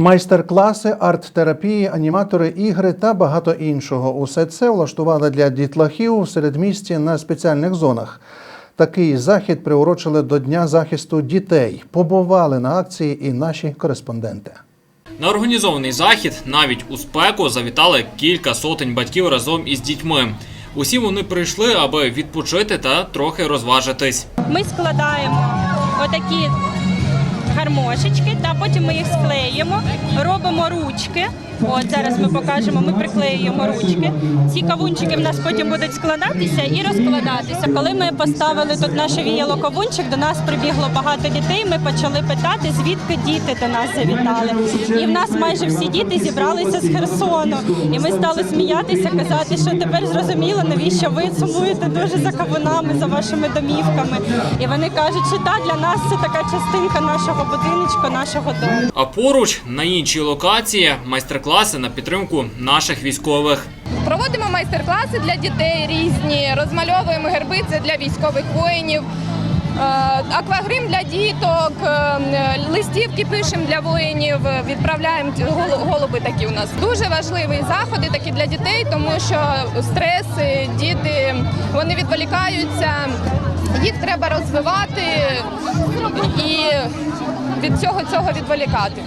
Майстер-класи, арт-терапії, аніматори, ігри та багато іншого. Усе це влаштували для дітлахів у середмісті на спеціальних зонах. Такий захід приурочили до Дня захисту дітей. Побували на акції і наші кореспонденти. На організований захід навіть у спеку завітали кілька сотень батьків разом із дітьми. Усі вони прийшли, аби відпочити та трохи розважитись. Ми складаємо отакі гармошечки, та потім ми їх склеїмо, робимо ручки. От зараз ми покажемо, ми приклеюємо ручки. Ці кавунчики в нас потім будуть складатися і розкладатися. Коли ми поставили тут наше віяло кавунчик, до нас прибігло багато дітей. Ми почали питати, звідки діти до нас завітали. І в нас майже всі діти зібралися з Херсону. І ми стали сміятися, казати, що тепер зрозуміло, навіщо ви сумуєте дуже за кавунами, за вашими домівками. І вони кажуть, що так, для нас це така частинка нашого будиночку, нашого дому. А поруч на іншій локації майстер-класи на підтримку наших військових. Проводимо майстер-класи для дітей різні, розмальовуємо герби це для військових воїнів. е, Аквагрим для діток, е, листівки пишемо для воїнів, відправляємо голуби такі у нас. Дуже важливі заходи такі для дітей, тому що стрес, е, діти вони відволікаються, їх треба розвивати і від цього цього відволікати.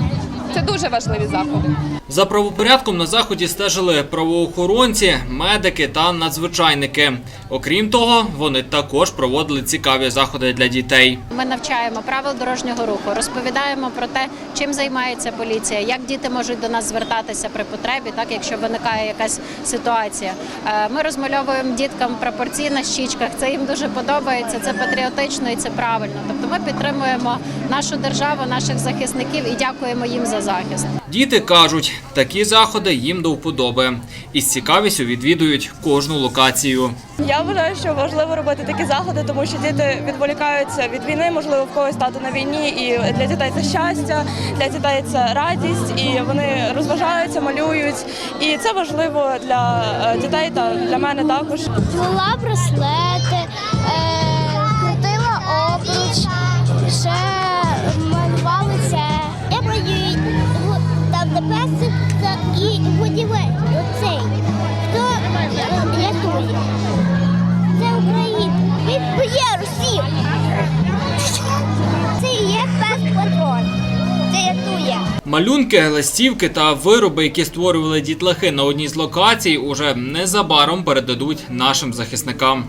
Це дуже важливі заходи. За правопорядком на заході стежили правоохоронці, медики та надзвичайники. Окрім того, вони також проводили цікаві заходи для дітей. Ми навчаємо правил дорожнього руху, розповідаємо про те, чим займається поліція, як діти можуть до нас звертатися при потребі, так якщо виникає якась ситуація. Е, Ми розмальовуємо діткам прапорці на щічках. Це їм дуже подобається. Це патріотично і це правильно. Тобто ми підтримуємо нашу державу, наших захисників і дякуємо їм за захист. Діти кажуть, такі заходи їм до вподоби і з цікавістю відвідують кожну локацію. Я вважаю, що важливо робити такі заходи, тому що діти відволікаються від війни, можливо, в когось тато на війні, і для дітей це щастя, для дітей це радість, і вони розважаються, малюють. І це важливо для е, дітей та для мене також. Плела браслети, де і будівель. Оцей. Хто е, рятує? Це Україна. Він б'є Росію. Це є пес патрон. Це рятує. Малюнки, листівки та вироби, які створювали дітлахи на одній з локацій, уже незабаром передадуть нашим захисникам.